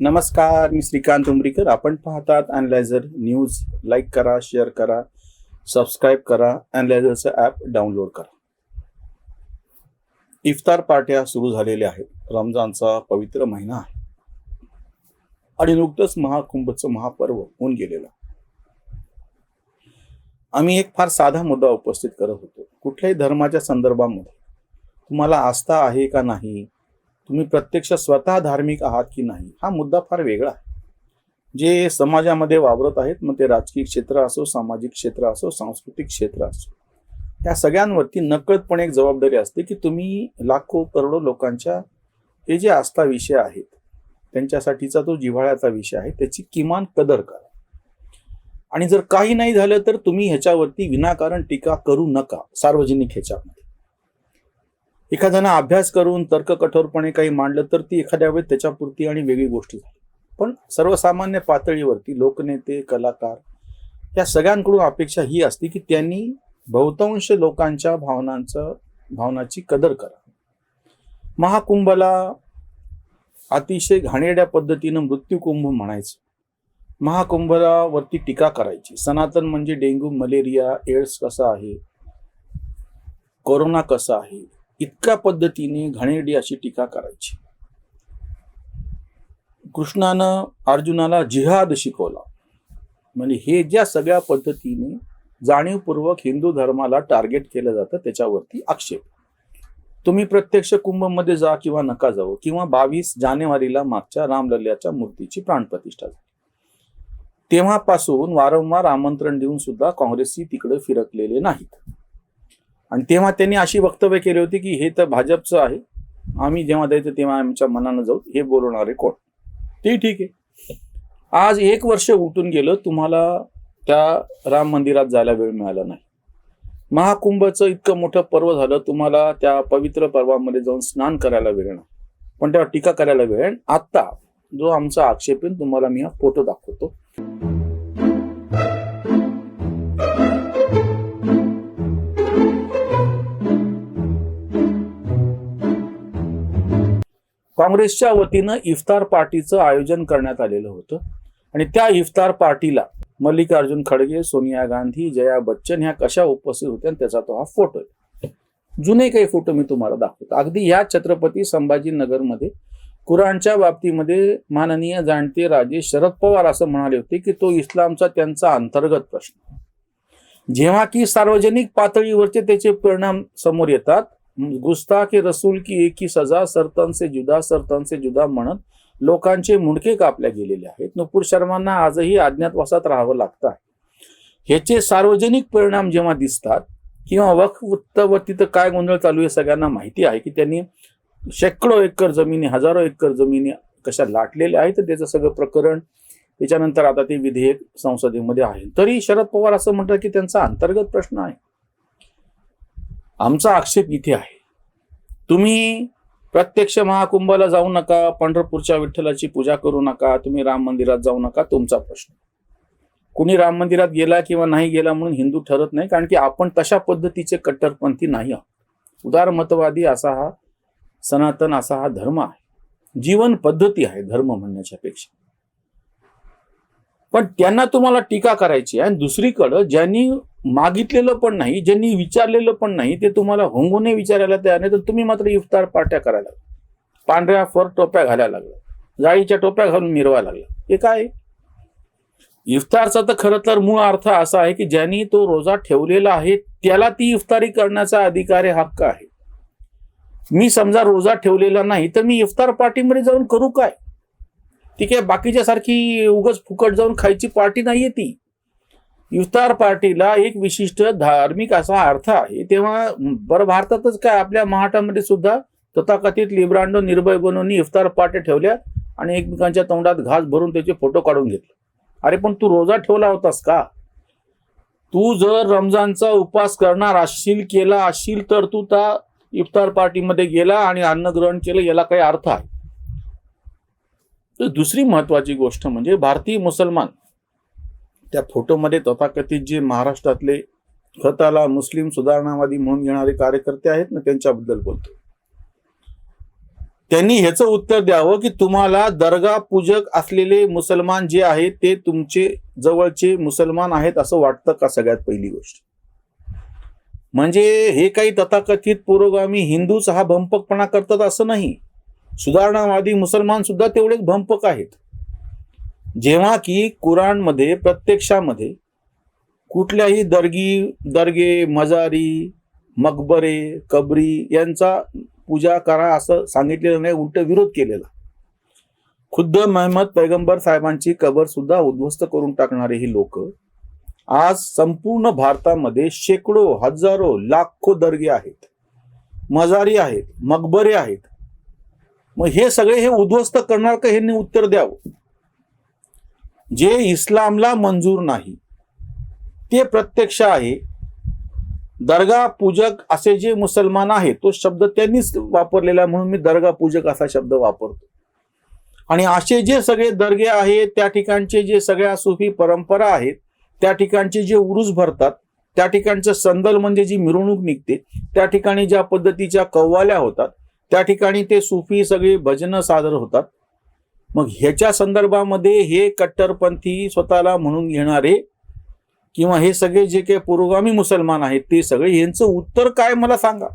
नमस्कार मी श्रीकांत उमरीकर. आपण पाहतात अनलायझर न्यूज लाईक करा शेअर करा सबस्क्राईब करा अनलायझरचं ॲप डाउनलोड करा. इफ्तार पार्ट्या सुरू झालेल्या आहेत. रमजानचा पवित्र महिना आहे. आणि नुकतंच महाकुंभचं महापर्व होऊन गेलेलं आम्ही एक फार साधा मुद्दा उपस्थित करत होतो. कुठल्याही धर्माच्या संदर्भामध्ये तुम्हाला आस्था आहे का नाही? तुम्ही प्रत्यक्ष स्वतः धार्मिक आहात की नाही हा मुद्दा फार वेगळा आहे. जे समाजामध्ये वावरत आहेत मग ते राजकीय क्षेत्र असो सामाजिक क्षेत्र असो सांस्कृतिक क्षेत्र असो या सगळ्यांवरती नकळतपणे एक जबाबदारी असते की तुम्ही लाखो करोडो लोकांच्या हे जे आस्था विषय आहेत त्यांच्यासाठीचा तो जिव्हाळ्याचा विषय आहे त्याची किमान कदर करा. आणि जर काही नाही झालं तर तुम्ही ह्याच्यावरती विनाकारण टीका करू नका सार्वजनिक ह्याच्यामध्ये. एखाद्यानं अभ्यास करून तर्क कठोरपणे काही मांडलं तर ती एखाद्या वेळेस त्याच्यापुरती आणि वेगळी गोष्ट झाली. पण सर्वसामान्य पातळीवरती लोकनेते कलाकार या सगळ्यांकडून अपेक्षा ही असते की त्यांनी बहुतांश लोकांच्या भावनांचं भावनाची कदर करा. महाकुंभला अतिशय घाणेरड्या पद्धतीनं मृत्यूकुंभ म्हणायचं. महाकुंभलावरती टीका करायची. सनातन म्हणजे डेंग्यू मलेरिया एड्स कसा आहे? कोरोना कसा आहे? इतक्या पद्धतीने घाणेरडी अशी टीका करायची. कृष्णानं अर्जुनाला जिहाद शिकवला. म्हणजे हे ज्या सगळ्या पद्धतीने जाणीवपूर्वक हिंदू धर्माला टार्गेट केलं जातं त्याच्यावरती आक्षेप. तुम्ही प्रत्यक्ष कुंभमध्ये जा किंवा नका जाऊ किंवा बावीस जानेवारीला मागच्या रामलल्ल्याच्या मूर्तीची प्राणप्रतिष्ठा झाली. तेव्हापासून वारंवार आमंत्रण देऊन सुद्धा काँग्रेसची तिकडे फिरकलेले नाहीत. आणि तेव्हा त्यांनी अशी वक्तव्य केली होती की हे तर भाजपचं आहे. आम्ही जेव्हा द्यायचं तेव्हा आमच्या मनानं जाऊ. हे बोलवणारे कोण? ते ठीक आहे. आज एक वर्ष उठून गेलं तुम्हाला त्या राम मंदिरात जायला वेळ मिळाला नाही. महाकुंभचं इतकं मोठं पर्व झालं तुम्हाला त्या पवित्र पर्वामध्ये जाऊन स्नान करायला वेळ नाही. पण त्यावर टीका करायला वेळ आत्ता जो आमचा आक्षेप आहे तुम्हाला मी हा फोटो दाखवतो. काँग्रेसच्या वतीनं इफ्तार पार्टीचं आयोजन करण्यात आलेलं होतं. आणि त्या इफ्तार पार्टीला मल्लिकार्जुन खडगे सोनिया गांधी जया बच्चन ह्या कशा उपस्थित होत्या आणि त्याचा तो हा फोटो आहे. जुने काही फोटो मी तुम्हाला दाखवतो. अगदी या छत्रपती संभाजीनगरमध्ये कुराणच्या बाबतीमध्ये माननीय जाणते राजे शरद पवार असं म्हणाले होते की तो इस्लामचा त्यांचा अंतर्गत प्रश्न जेव्हा की सार्वजनिक पातळीवरचे त्याचे परिणाम समोर येतात गुस्ताखी रसूल की एक ही सजा सरतन से जुदा सरतन से जुदा म्हणत लोकांचे मुंडके कापल्या गेलेले आहेत. नुपूर शर्मांना आजही अज्ञातवासात राहावं लागतं आहे. ह्याचे सार्वजनिक परिणाम जेव्हा दिसतात किंवा वक्फ वर तिथं काय गोंधळ चालू आहे सगळ्यांना माहिती आहे की त्यांनी शेकडो एकर जमिनी हजारो एकर जमिनी कशा लाटलेल्या आहेत. तर त्याचं सगळं प्रकरण त्याच्यानंतर आता ते विधेयक संसदेमध्ये आहे. तरी शरद पवार असं म्हणतात की त्यांचा अंतर्गत प्रश्न आहे. आमचा आक्षेप इथे आहे. तुम्ही प्रत्यक्ष महाकुंभाला जाऊ नका पंढरपूरच्या विठ्ठलाची पूजा करू नका तुम्ही राम मंदिरात जाऊ नका तुमचा प्रश्न. कुणी राम मंदिरात गेला किंवा नाही गेला म्हणून हिंदू ठरत नाही कारण की आपण तशा पद्धतीचे कट्टरपंथी नाही आहोत. उदारमतवादी असा हा सनातन असा हा धर्म आहे. जीवन पद्धती आहे धर्म म्हणण्याच्या पेक्षा. पण त्यांना तुम्हाला टीका करायची आहे. आणि दुसरीकडं ज्यांनी मागितलेलं पण नाही ज्यांनी विचारलेलं पण नाही ते तुम्हाला होंगूने विचारायला तयार नाही. तर तुम्ही मात्र इफ्तार पार्ट्या करायला लागला. पांढऱ्या फर टोप्या घालायला लागला. जाळीच्या टोप्या घालून मिरवायला लागला. हे काय? इफ्तारचा तर खरं तर मूळ अर्थ असा आहे की ज्यांनी तो रोजा ठेवलेला आहे त्याला ती इफ्तारी करण्याचा अधिकार आहे हक्क आहे. मी समजा रोजा ठेवलेला नाही तर मी इफ्तार पार्टीमध्ये जाऊन करू काय? ठीक आहे बाकीच्या सारखी उगच फुकट जाऊन खायची पार्टी नाहीये ती. इफ्तार पार्टीला एक विशिष्ट धार्मिक असा अर्थ आहे. तेव्हा बरं भारतातच काय आपल्या महाराष्ट्रामध्ये सुद्धा तथाकथित लिब्रांडो निर्भय बनवून इफ्तार पार्ट्या ठेवल्या आणि एकमेकांच्या तोंडात घास भरून त्याचे फोटो काढून घेतले. अरे पण तू रोजा ठेवला होतास का? तू जर रमजानचा उपास करणार असशील केला असशील तर तू त्या इफ्तार पार्टीमध्ये गेला आणि अन्न ग्रहण केलं याला काही अर्थ आहे. तर दुसरी महत्वाची गोष्ट म्हणजे भारतीय मुसलमान त्या फोटोमध्ये तथाकथित जे महाराष्ट्रातले खताला मुस्लिम सुधारणावादी म्हणून घेणारे कार्यकर्ते आहेत ना त्यांच्याबद्दल बोलतो. त्यांनी ह्याचं उत्तर द्यावं की तुम्हाला दर्गा पूजक असलेले मुसलमान जे आहेत ते तुमचे जवळचे मुसलमान आहेत असं वाटतं का सगळ्यात पहिली गोष्ट? म्हणजे हे काही तथाकथित पुरोगामी हिंदूच हा भंपकपणा करतात असं नाही. सुधारणावादी मुसलमान सुद्धा तेवढेच भंपक आहेत. जेव्हा की कुराणमध्ये प्रत्यक्षामध्ये कुठल्याही दर्गी दर्गे मजारी मकबरे कबरी यांचा पूजा करा असं सांगितलेलं नाही उलट विरोध केलेला. खुद्द महम्मद पैगंबर साहेबांची कबर सुद्धा उद्ध्वस्त करून टाकणारे ही लोक आज संपूर्ण भारतामध्ये शेकडो हजारो लाखो दर्गे आहेत. मजारी आहेत मकबरे आहेत. मग हे सगळे हे उद्ध्वस्त करणार का? ह्यांनी उत्तर द्यावं? जे इस्लामला मंजूर नाही. ते प्रत्यक्ष आहे. दर्गा पूजक असे जे मुसलमान आहे तो शब्द त्यांनीच वापरलेला आहे, म्हणून मी दर्गा पूजक असा शब्द वापरतो. आणि असे जे सगळे दर्गे आहेत त्या ठिकाणचे जे सगळ्या सुफी परंपरा आहेत त्या ठिकाणचे जे उरुस भरतात त्या ठिकाणचं संदल म्हणजे जी मिरवणूक निघते त्या ठिकाणी ज्या पद्धतीच्या कव्वाल्या होतात त्या ठिकाणी ते सुफी सगळे भजनं सादर होतात. मग ह्याच्या संदर्भामध्ये हे कट्टरपंथी स्वतःला म्हणून घेणारे किंवा हे सगळे जे काही पुरोगामी मुसलमान आहेत ते सगळे यांचं उत्तर काय मला सांगा?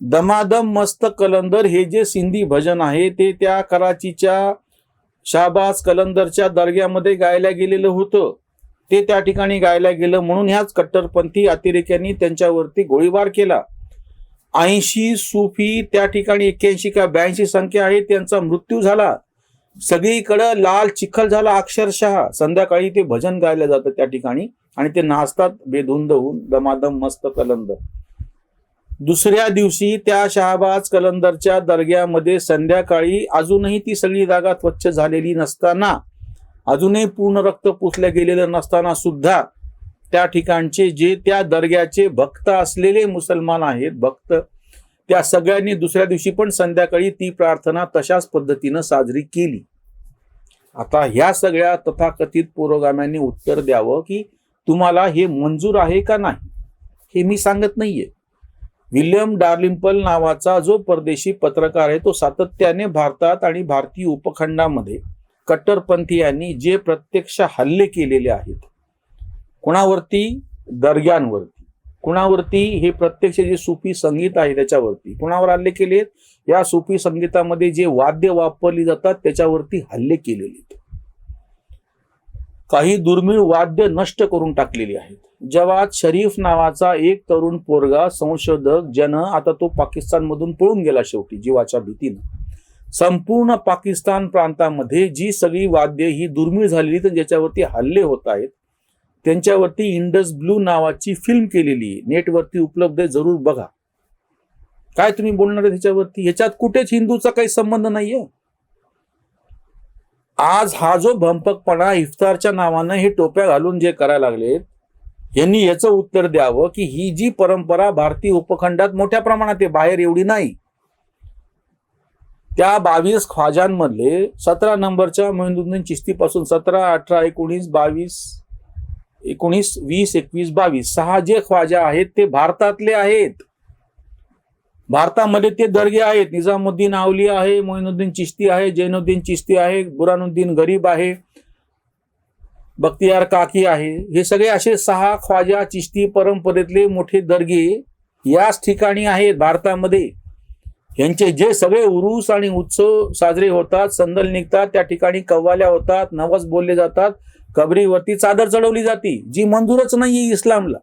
दमादम मस्त कलंदर हे जे सिंधी भजन आहे ते त्या कराचीच्या शाहबाज कलंदरच्या दर्ग्यामध्ये गायला गेलेलं होतं. ते त्या ठिकाणी गायला गेलं म्हणून ह्याच कट्टरपंथी अतिरेक्यांनी त्यांच्यावरती गोळीबार केला. ऐंशी सुफी त्या ठिकाणी एक्क्याऐंशी का ब्याऐंशी संख्या आहे त्यांचा मृत्यू झाला. सगळीकडं लाल चिखल झाला अक्षरशः. संध्याकाळी ते भजन गायलं जातं त्या ठिकाणी आणि ते नाचतात बेधुंद होऊन दमादम मस्त कलंदर दुसऱ्या दिवशी त्या शहाबाज कलंदरच्या दर्ग्यामध्ये संध्याकाळी अजूनही ती सगळी जागा स्वच्छ झालेली नसताना अजूनही पूर्ण रक्त पुसलं गेलेलं नसताना सुद्धा त्या ठिकाणचे जे त्या दर्ग्याचे भक्त असलेले मुसलमान आहेत भक्त त्या सगळ्यांनी दुसऱ्या दिवशी पण संध्याकाळी ती प्रार्थना तशाच पद्धतीनं साजरी केली. आता ह्या सगळ्या तथाकथित पुरोगाम्यांनी उत्तर द्यावं की तुम्हाला हे मंजूर आहे का नाही हे मी सांगत नाहीये. विल्यम डार्लिंपल नावाचा जो परदेशी पत्रकार आहे तो सातत्याने भारतात आणि भारतीय उपखंडामध्ये कट्टरपंथीयांनी जे प्रत्यक्ष हल्ले केलेले आहेत कुणावरती? दर्ग्यांवरती. कुणावरती हे प्रत्यक्ष जे सुफी संगीत आहे त्याच्यावरती कुणावर हल्ले केले या सुफी संगीतामध्ये जे वाद्य वापरली जातात त्याच्यावरती हल्ले केलेले आहेत. काही दुर्मिळ वाद्य नष्ट करून टाकलेली आहेत. जवाद शरीफ नावाचा एक तरुण पोरगा संशोधक जन आता तो पाकिस्तानमधून पळून गेला शेवटी जीवाच्या भीतीनं. संपूर्ण पाकिस्तान प्रांतामध्ये जी सगळी वाद्य ही दुर्मिळ झालेली तर ज्याच्यावरती हल्ले होत आहेत त्यांच्यावरती इंडस ब्लू नावाची फिल्म केलेली आहे. नेटवरती उपलब्ध आहे जरूर बघा. काय तुम्ही बोलणार आहे त्याच्यावरती? ह्याच्यात कुठेच हिंदूचा काही संबंध नाहीये. आज हा जो भंपकपणा इफ्तारच्या नावानं हे टोप्या घालून जे करायला लागलेत यांनी याचं उत्तर द्यावं की ही जी परंपरा भारतीय उपखंडात मोठ्या प्रमाणात आहे बाहेर एवढी नाही. त्या बावीस ख्वाजांमधले सतरा नंबरच्या मोहिंदुद्दीन चिस्तीपासून सतरा अठरा एकोणीस बावीस एकोणीस वीस एकवीस बावीस सहा जे ख्वाजा आहेत ते भारतातले आहेत. भारतामध्ये ते दर्गे आहेत. निजामुद्दीन आवली आहे मोहिनुद्दीन चिश्ती आहे जैनुद्दीन चिश्ती आहे बुरानुद्दीन गरीब आहे बख्तियार काकी आहे. हे सगळे असे सहा ख्वाजा चिश्ती परंपरेतले मोठे दर्गे याच ठिकाणी आहेत भारतामध्ये. यांचे जे सगळे उरूस आणि उत्सव साजरे होतात संदल निघतात त्या ठिकाणी कव्वाल्या होतात नवस बोलले जातात. कबरीवरती चादर चढवली जाते जी मंजूरच नाहीये इस्लामला.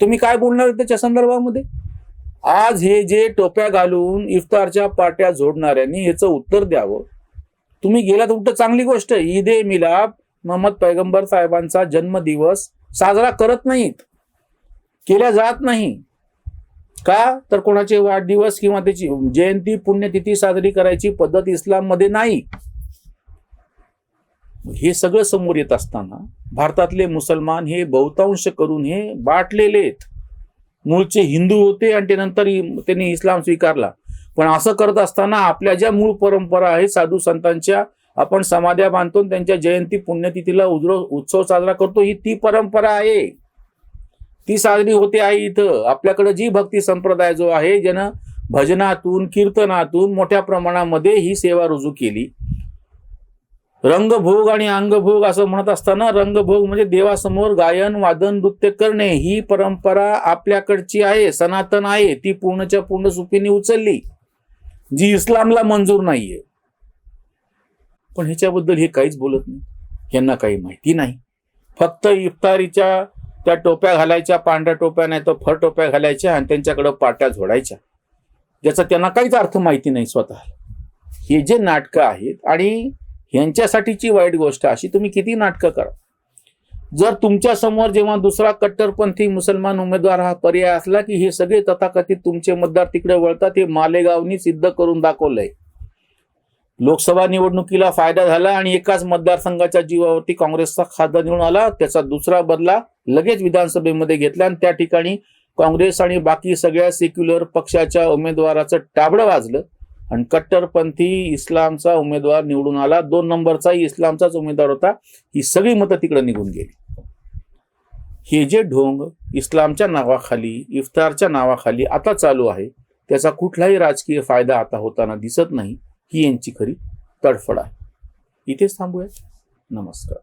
तुम्ही काय बोलणार त्याच्या संदर्भामध्ये? आज हे जे टोप्या घालून इफ्तारच्या पाट्या जोडणाऱ्यांनी याचं उत्तर द्यावं. तुम्ही गेलात उलट चांगली गोष्ट ईद ए मिलाप मोहम्मद पैगंबर साहेबांचा जन्मदिवस साजरा करत नाहीत. केल्या जात नाही. का? तर कोणाचे वाढदिवस किंवा त्याची जयंती पुण्यतिथी साजरी करायची पद्धत इस्लाममध्ये नाही. हे सगळं समोर येत असताना भारतातले मुसलमान हे बहुतांश करून हे बाटलेले आहेत. मूळचे हिंदू होते आणि ते नंतर त्यांनी इस्लाम स्वीकारला. पण असं करत असताना आपल्या ज्या मूळ परंपरा आहेत साधू संतांच्या आपण समाध्या बांधतो त्यांच्या जयंती पुण्यतिथीला उजरो उत्सव साजरा करतो ही ती परंपरा आहे. ती साजरी होते आहे इथं. आपल्याकडे जी भक्ती संप्रदाय जो आहे ज्यानं भजनातून कीर्तनातून मोठ्या प्रमाणामध्ये ही सेवा रुजू केली. रंगभोग आणि अंगभोग असं म्हणत असताना रंगभोग म्हणजे देवासमोर गायन वादन नृत्य करणे ही परंपरा आपल्याकडची आहे सनातन आहे. ती पूर्णच्या पूर्ण सुपीने उचलली जी इस्लामला मंजूर नाहीये. पण ह्याच्याबद्दल हे काहीच बोलत नाही. यांना काही माहिती नाही. फक्त इफ्तारीच्या त्या टोप्या घालायच्या पांढऱ्या टोप्या नाही तर फर टोप्या घालायच्या आणि त्यांच्याकडे पाट्या झोडायच्या. ज्याचा त्यांना काहीच अर्थ माहिती नाही स्वतः हे जे नाटकं आहेत आणि यांच्यासाठीची वाईट गोष्ट अशी तुम्ही किती नाटकं करा. जर तुमच्यासमोर जेव्हा दुसरा कट्टरपंथी मुसलमान उमेदवार हा पर्याय असला की हे सगळे तथाकथित तुमचे मतदार तिकडे वळतात हे मालेगावनी सिद्ध करून दाखवलंय. लोकसभा निवडणुकीला फायदा झाला आणि एकाच मतदारसंघाच्या जीवावरती काँग्रेसचा खासदार निवडून आला. त्याचा दुसरा बदला लगेच विधानसभेमध्ये घेतला आणि त्या ठिकाणी काँग्रेस आणि बाकी सगळ्या सेक्युलर पक्षाच्या उमेदवाराचं टाबडं वाजलं. आणि कट्टरपंथी इस्लामचा उमेदवार निवडून आला. दोन नंबरचाही इस्लामचाच उमेदवार होता. ही सगळी मतं तिकडे निघून गेली. हे जे ढोंग इस्लामच्या नावाखाली इफ्तारच्या नावाखाली आता चालू आहे त्याचा कुठलाही राजकीय फायदा आता होताना दिसत नाही. ही यांची खरी तडफड आहे. इथेच थांबूया नमस्कार.